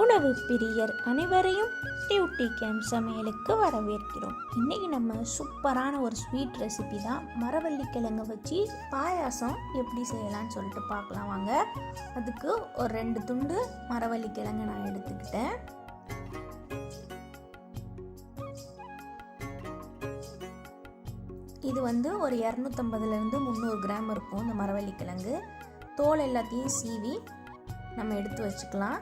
உணவு பிரியர் அனைவரையும் டியூட்டி கேம்ப் சமையலுக்கு வரவேற்கிறோம். இன்றைக்கி நம்ம சூப்பரான ஒரு ஸ்வீட் ரெசிபி தான் மரவள்ளி கிழங்கு வச்சு பாயாசம் எப்படி செய்யலாம்னு சொல்லிட்டு பார்க்கலாம் வாங்க. அதுக்கு ஒரு ரெண்டு துண்டு மரவள்ளி கிழங்கு நான் எடுத்துக்கிட்டேன். இது வந்து ஒரு இரநூத்தம்பதுலேருந்து முந்நூறு கிராம் இருக்கும் இந்த மரவள்ளி கிழங்கு தோல் எல்லாத்தையும் சீவி நம்ம எடுத்து வச்சுக்கலாம்.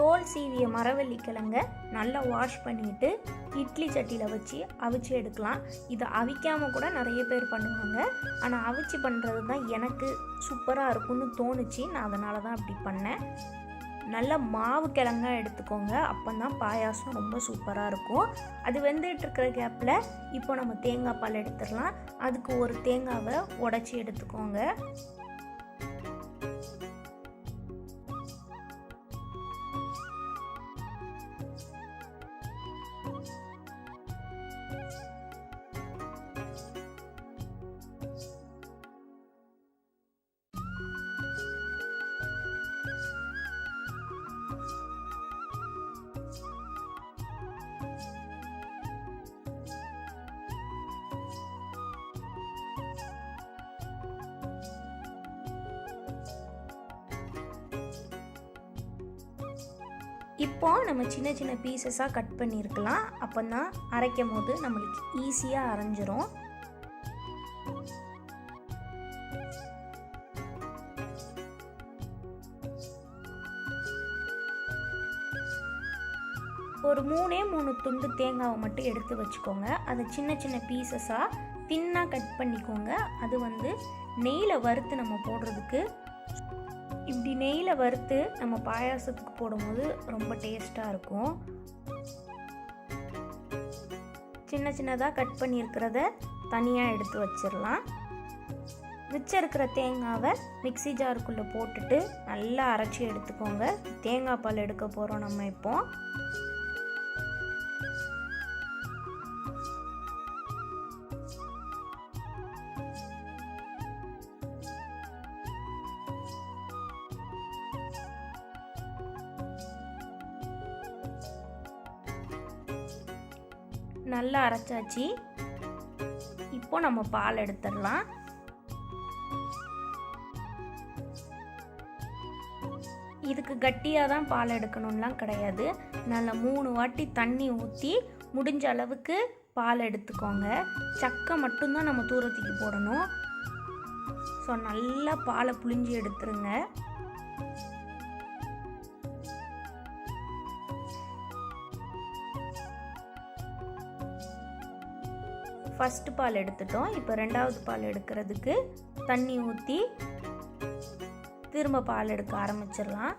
தோல் சீவிய மரவள்ளி கிழங்க நல்லா வாஷ் பண்ணிட்டு இட்லி சட்டியில் வச்சு அவிச்சு எடுக்கலாம். இதை அவிக்காமல் கூட நிறைய பேர் பண்ணுவாங்க. ஆனால் அவிச்சு பண்ணுறது தான் எனக்கு சூப்பராக இருக்கும்னு தோணுச்சு. நான் அதனால தான் அப்படி பண்ணேன். நல்ல மாவு கிழங்கா எடுத்துக்கோங்க. அப்போ தான் பாயாசம் ரொம்ப சூப்பராக இருக்கும். அது வெந்துட்டு இருக்கிற கேப்பில் இப்போ நம்ம தேங்காய் பால் எடுத்துடலாம். அதுக்கு ஒரு தேங்காவை உடச்சி எடுத்துக்கோங்க. இப்போ நம்ம சின்ன சின்ன பீசஸாக கட் பண்ணியிருக்கலாம். அப்போ தான் அரைக்கும் போது நம்மளுக்கு ஈஸியாக அரைஞ்சிரும். ஒரு மூணே மூணு துண்டு தேங்காவை மட்டும் எடுத்து வச்சுக்கோங்க. அதை சின்ன சின்ன பீசஸாக தின்னாக கட் பண்ணிக்கோங்க. அது வந்து நெய்யில் வறுத்து நம்ம போடுறதுக்கு இப்படி நெய்யில் வறுத்து நம்ம பாயாசத்துக்கு போடும்போது ரொம்ப டேஸ்ட்டாக இருக்கும். சின்ன சின்னதாக கட் பண்ணியிருக்கிறத தனியாக எடுத்து வச்சிடலாம். மிச்சம் இருக்கிற தேங்காவை மிக்சி ஜாருக்குள்ளே போட்டுட்டு நல்லா அரைச்சி எடுத்துக்கோங்க. தேங்காய் பால் எடுக்க போகிறோம் நம்ம இப்போது நல்லா அரைச்சாச்சு. இப்போ நம்ம பால் எடுத்துடலாம். இதுக்கு கட்டியாக தான் பால் எடுக்கணும்லாம் கிடையாது. நல்லா மூணு வாட்டி தண்ணி ஊற்றி முடிஞ்ச அளவுக்கு பால் எடுத்துக்கோங்க. சக்கை மட்டும்தான் நம்ம தூரத்துக்கு போடணும். ஸோ நல்லா பாலை புளிஞ்சு எடுத்துருங்க. ஃபஸ்ட்டு பால் எடுத்துட்டோம். இப்போ ரெண்டாவது பால் எடுக்கிறதுக்கு தண்ணி ஊற்றி திரும்ப பால் எடுக்க ஆரம்பிச்சிடலாம்.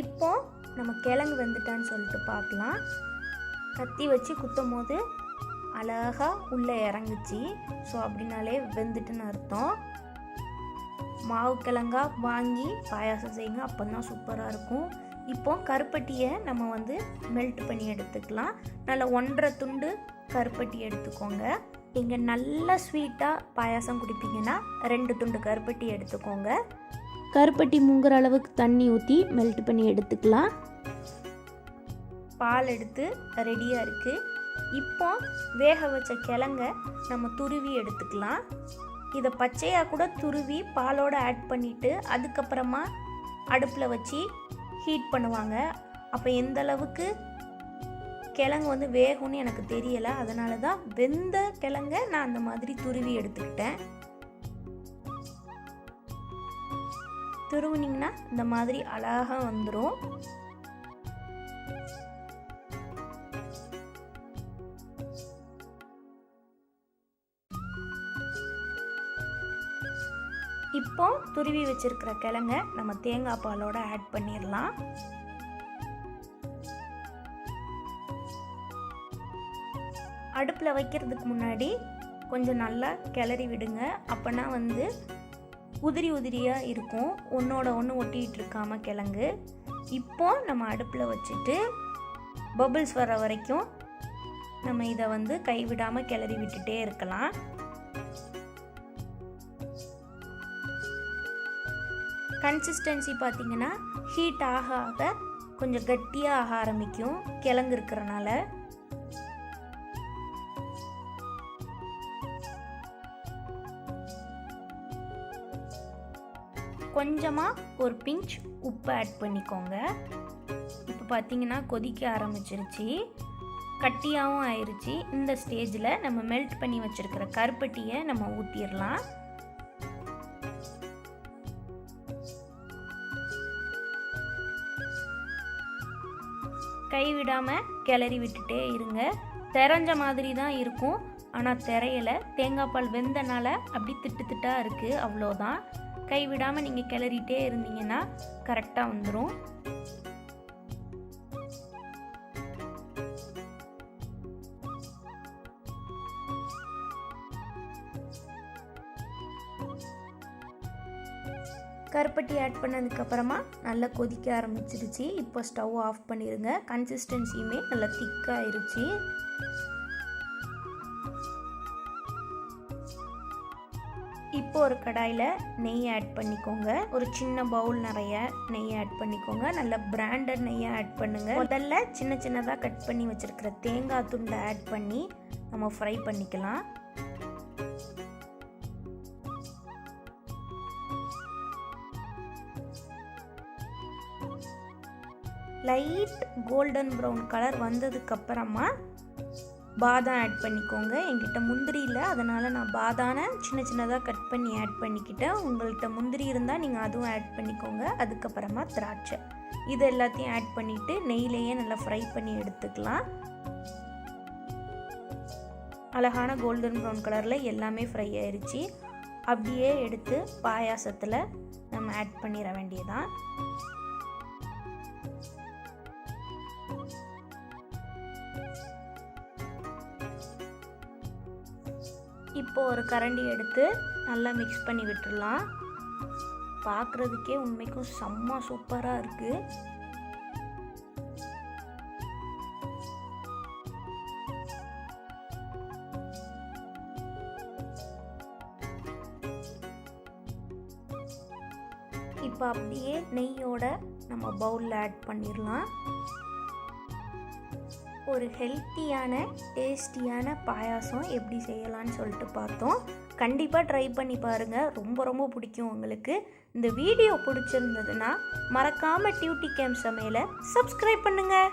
இப்போ நம்ம கிழங்கு வெந்துட்டான்னு சொல்லிட்டு பார்க்கலாம். கத்தி வச்சு குத்தும் போது அழகாக உள்ளே இறங்குச்சு. ஸோ அப்படின்னாலே வெந்துட்டுன்னு அர்த்தம். மாவு கிழங்கா வாங்கி பாயாசம் செய்யுங்க அப்போ தான் சூப்பராக இருக்கும். இப்போ கருப்பட்டியை நம்ம வந்து மெல்ட் பண்ணி எடுத்துக்கலாம். நல்லா ஒன்றரை துண்டு கருப்பட்டி எடுத்துக்கோங்க. நீங்கள் நல்ல ஸ்வீட்டாக பாயாசம் குடிப்பீங்கன்னா ரெண்டு துண்டு கருப்பட்டி எடுத்துக்கோங்க. கருப்பட்டி முங்குற அளவுக்கு தண்ணி ஊற்றி மெல்ட் பண்ணி எடுத்துக்கலாம். பால் எடுத்து ரெடியாக இருக்குது இப்போ வேக வச்ச கிழங்க நம்ம துருவி எடுத்துக்கலாம். இதை பச்சையாக கூட துருவி பாலோடு ஆட் பண்ணிவிட்டு அதுக்கப்புறமா அடுப்பில் வச்சு ஹீட் பண்ணுவாங்க. அப்போ எந்த அளவுக்கு கிழங்கு வந்து வேகும்னு எனக்கு தெரியலை. அதனால தான் வெந்த கிழங்க நான் அந்த மாதிரி துருவி எடுத்துக்கிட்டேன். துருவுனிங்கன்னா இந்த மாதிரி அழகாக வந்துடும் இப்போ துருவி வச்சுருக்கிற கிழங்க நம்ம தேங்காய் பாலோட ஆட் பண்ணிடலாம். அடுப்பில் வைக்கிறதுக்கு முன்னாடி கொஞ்சம் நல்லா கிளறி விடுங்க. அப்போனா வந்து உதிரி உதிரியாக இருக்கும். ஒன்றோட ஒன்று ஒட்டிகிட்டு இருக்காம கிழங்கு. இப்போ நம்ம அடுப்பில் வச்சுட்டு பபிள்ஸ் வர வரைக்கும் நம்ம இதை வந்து கைவிடாமல் கிளறி விட்டுட்டே இருக்கலாம். கன்சிஸ்டன்சி பார்த்திங்கன்னா ஹீட் ஆக ஆக கொஞ்சம் கட்டியாக ஆக ஆரம்பிக்கும் கிழங்கு இருக்கிறனால. கொஞ்சமாக ஒரு பிஞ்ச் உப்பு ஆட் பண்ணிக்கோங்க. இப்போ பார்த்தீங்கன்னா கொதிக்க ஆரம்பிச்சிருச்சு. கட்டியாகவும் ஆயிடுச்சு இந்த ஸ்டேஜில் நம்ம மெல்ட் பண்ணி வச்சுருக்கிற கருப்பட்டியை நம்ம ஊற்றிடலாம் கைவிடாமல் கிளறி விட்டுட்டே இருங்க. தெரிஞ்ச மாதிரி தான் இருக்கும். ஆனால் திரையலை தேங்காய் பால் வெந்தனால அப்படி திட்டு திட்டாக இருக்குது அவ்வளோதான். கைவிடாமல் நீங்கள் கிளறிட்டே இருந்தீங்கன்னா கரெக்டாக வந்துடும் கருப்பட்டி ஆட் பண்ணதுக்கப்புறமா நல்லா கொதிக்க ஆரம்பிச்சிருச்சு. இப்போ ஸ்டவ் ஆஃப் பண்ணிடுங்க கன்சிஸ்டன்சியுமே நல்லா திக்காயிருச்சு இப்போ ஒரு கடாயில் நெய் ஆட் பண்ணிக்கோங்க. ஒரு சின்ன பவுல் நிறைய நெய் ஆட் பண்ணிக்கோங்க. நல்ல பிராண்டட் நெய்யை ஆட் பண்ணுங்கள் முதல்ல சின்ன சின்னதாக கட் பண்ணி வச்சுருக்கிற தேங்காய் துண்டை ஆட் பண்ணி நம்ம ஃப்ரை பண்ணிக்கலாம். லைட் கோல்டன் ப்ரௌன் கலர் வந்ததுக்கப்புறமா பாதாம் ஆட் பண்ணிக்கோங்க. என்கிட்ட முந்திரி இல்லை. அதனால் நான் பாதானை சின்ன சின்னதாக கட் பண்ணி ஆட் பண்ணிக்கிட்டேன். உங்கள்கிட்ட முந்திரி இருந்தால் நீங்கள் அதுவும் ஆட் பண்ணிக்கோங்க. அதுக்கப்புறமா திராட்சை. இது எல்லாத்தையும் ஆட் பண்ணிவிட்டு நெய்லேயே நல்லா ஃப்ரை பண்ணி எடுத்துக்கலாம். அழகான கோல்டன் ப்ரௌன் கலரில் எல்லாமே ஃப்ரை ஆயிடுச்சு அப்படியே எடுத்து பாயாசத்தில் நம்ம ஆட் பண்ணிட வேண்டியதான் இப்போ ஒரு கரண்டி எடுத்து நல்லா மிக்ஸ் பண்ணி விட்டுடலாம். பார்க்குறதுக்கே உண்மைக்கும் செம்ம சூப்பராக இருக்குது இப்போ அப்படியே நெய்யோட நம்ம பவுலில் ஆட் பண்ணிடலாம். ஒரு ஹெல்த்தியான டேஸ்டியான பாயாசம் எப்படி செய்யலான்னு சொல்லிட்டு பார்த்தோம். கண்டிப்பாக ட்ரை பண்ணி பாருங்கள் ரொம்ப ரொம்ப பிடிக்கும் உங்களுக்கு. இந்த வீடியோ பிடிச்சிருந்ததுன்னா மறக்காமல் டியூட்டி கேம் சமையலை சப்ஸ்கிரைப் பண்ணுங்கள்